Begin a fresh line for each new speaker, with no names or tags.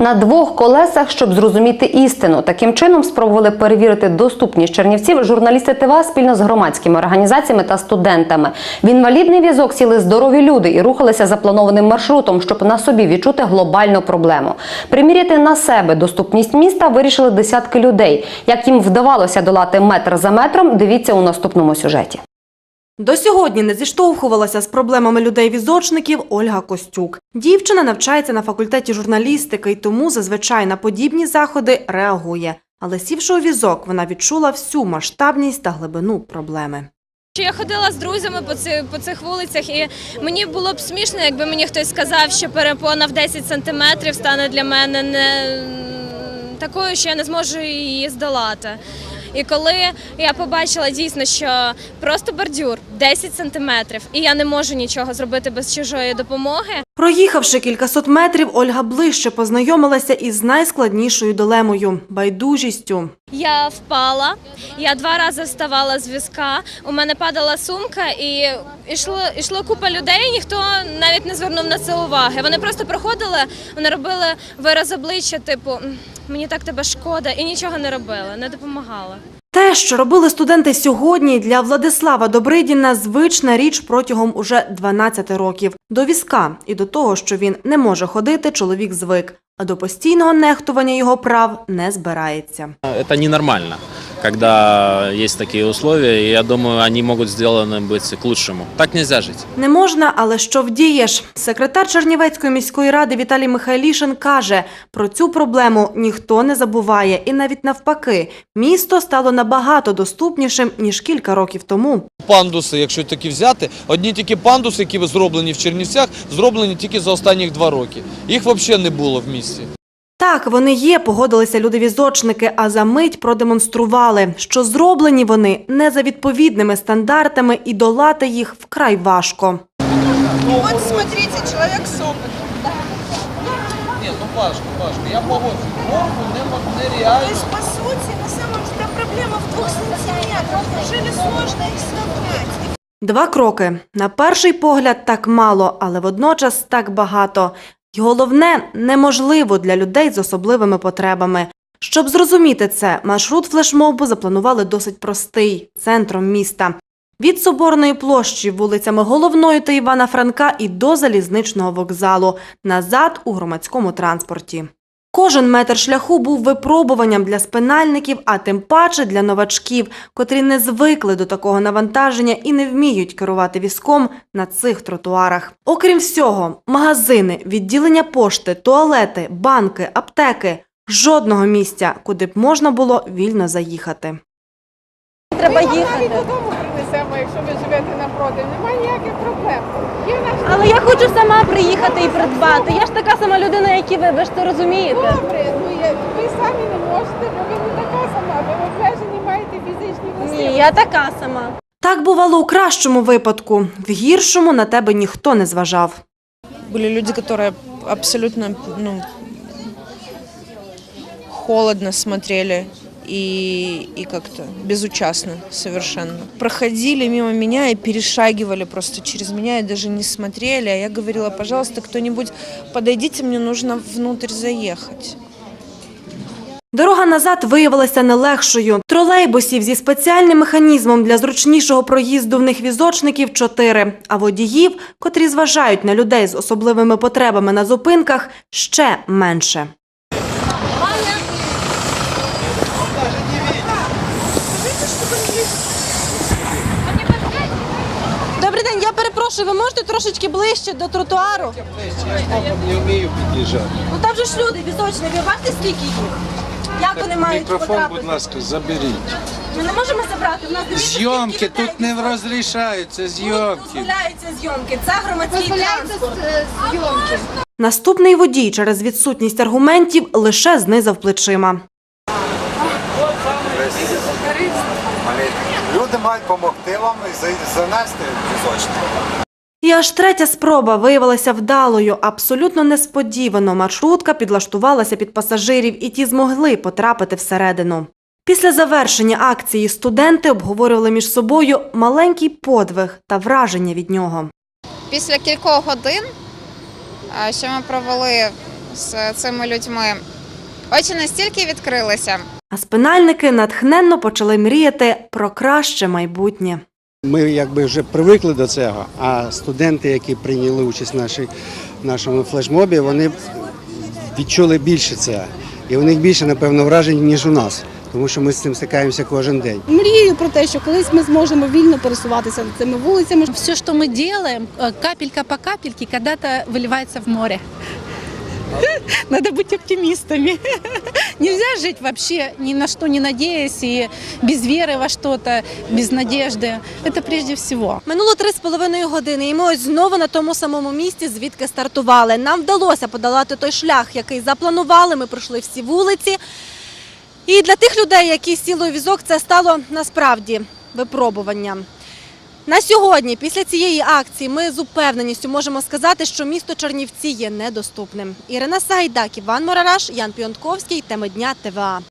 На двох колесах, щоб зрозуміти істину. Таким чином спробували перевірити доступність чернівців журналісти ТВА спільно з громадськими організаціями та студентами. В інвалідний візок сіли здорові люди і рухалися запланованим маршрутом, щоб на собі відчути глобальну проблему. Приміряти на себе доступність міста вирішили десятки людей. Як їм вдавалося долати метр за метром, дивіться у наступному сюжеті.
До сьогодні не зіштовхувалася з проблемами людей-візочників Ольга Костюк. Дівчина навчається на факультеті журналістики і тому зазвичай на подібні заходи реагує. Але сівши у візок, вона відчула всю масштабність та глибину проблеми.
Я ходила з друзями по цих, по цих вулицях, і мені було б смішно, якби мені хтось сказав, що перепона в 10 сантиметрів стане для мене не такою, що я не зможу її здолати. І коли я побачила дійсно, що просто бордюр 10 сантиметрів, і я не можу нічого зробити без чужої допомоги,
Проїхавши кількасот метрів, Ольга ближче познайомилася із найскладнішою дилемою – байдужістю.
я впала. Я два рази вставала з візка. У мене падала сумка, і йшло, йшло купа людей. Ніхто навіть не звернув на це уваги. Вони просто проходили, вони робили вираз обличчя, типу «М, мені так тебе шкода, і нічого не робила, не допомагала.
Те, що робили студенти сьогодні, для Владислава Добридіна звична річ протягом уже 12 років. До візка і до того, що він не може ходити, чоловік звик, а до постійного нехтування його прав не збирається.
Це ненормально, когда есть такие условия, и я думаю, они могут сделаны быть к лучшему. Так нельзя жить.
Не можна, але що вдієш? Секретар Чернівецької міської ради Віталій Михайлішин каже, про цю проблему ніхто не забуває. І навіть навпаки, місто стало набагато доступнішим, ніж кілька років тому.
Пандуси, якщо такі взяти, одні тільки пандуси, які зроблені в Чернівцях, зроблені тільки за останні два роки. Їх взагалі не було в місті.
Так, вони є, погодилися люди-візочники, а за мить продемонстрували, що зроблені вони не за відповідними стандартами і долати їх вкрай важко.
Вот смотрите, с опытом.
Ні, ну важко, важко. Я погоджу. Морку
То
нереально.
есть, по сути, на самом деле проблема в двух сантиметрах. Неужели сложно их сравнять?
Два кроки. На перший погляд так мало, але водночас так багато. І головне, неможливо для людей з особливими потребами. Щоб зрозуміти це, маршрут флешмобу запланували досить простий – центром міста. Від Соборної площі вулицями Головної та Івана Франка і до залізничного вокзалу, назад у громадському транспорті. Кожен метр шляху був випробуванням для спинальників, а тим паче для новачків, котрі не звикли до такого навантаження і не вміють керувати візком на цих тротуарах. Окрім всього, магазини, відділення пошти, туалети, банки, аптеки жодного місця, куди б можна було вільно заїхати.
Треба їхати.
додому принесемо, якщо ви живете напроти. Немає ніяких проблем.
Але я хочу сама приїхати і придбати. Я ж така сама людина, як і ви, ви ж це розумієте.
добре. Ну я ви самі не можете, бо ви не така сама. Ви обмежені маєте фізичні властивості.
Ні, я така сама.
Так бувало у кращому випадку, в гіршому на тебе ніхто не зважав.
Были люди, которые абсолютно ну, холодно смотрели и, и как-то безучастно совершенно. Проходили мимо меня и перешагивали просто через меня и даже не смотрели. А я говорила, пожалуйста, кто-нибудь подойдите, мне нужно внутрь заехать.
Дорога назад виявилася не легшою. Тролейбусів зі спеціальним механізмом для зручнішого проїзду в них візочників чотири, а водіїв, котрі зважають на людей з особливими потребами на зупинках, ще менше.
Перепрошую, ви можете трошечки ближче до тротуару?
Я Не вмію під'їжджати.
Ну там же ж люди візочні, ви бачите, скільки їх? Як вони мають
Мікрофон,
потрапити?
будь ласка, заберіть.
Ми не можемо забрати. У нас дивіться,
Зйомки
людей
тут не розрішаються,
Тут
зйомки.
дозволяються зйомки. Це громадський транспорт.
Наступний водій через відсутність аргументів лише знизав плечима.
Люди мають допомогти вам і за- занести візочник.
І аж третя спроба виявилася вдалою. Абсолютно несподівано маршрутка підлаштувалася під пасажирів, і ті змогли потрапити всередину. Після завершення акції студенти обговорювали між собою маленький подвиг та враження від нього.
Після кількох годин, що ми провели з цими людьми. Очі настільки відкрилися.
А спинальники натхненно почали мріяти про краще майбутнє.
Ми якби вже привикли до цього, а студенти, які прийняли участь в нашій, в нашому флешмобі, вони відчули більше це. І у них більше, напевно, вражень, ніж у нас, тому що ми з цим стикаємося кожен день.
Мрію про те, що колись ми зможемо вільно пересуватися цими вулицями.
Все, что мы делаем, э, капелька по капельке, когда-то выливается в море. Надо быть оптимистами. Нельзя жить вообще ни на что не надеясь и без веры во что-то, без надежды. Это прежде всего.
Минуло три з половиною години, і ми ось знову на тому самому місці, звідки стартували. Нам вдалося подолати той шлях, який запланували. Ми пройшли всі вулиці. І для тих людей, які сіли у візок, це стало насправді випробуванням. На сьогодні, після цієї акції, ми з упевненістю можемо сказати, що місто Чернівці є недоступним. Ірина Сагайдак, Іван Морараш, Ян Піонтковський, теми дня ТВА.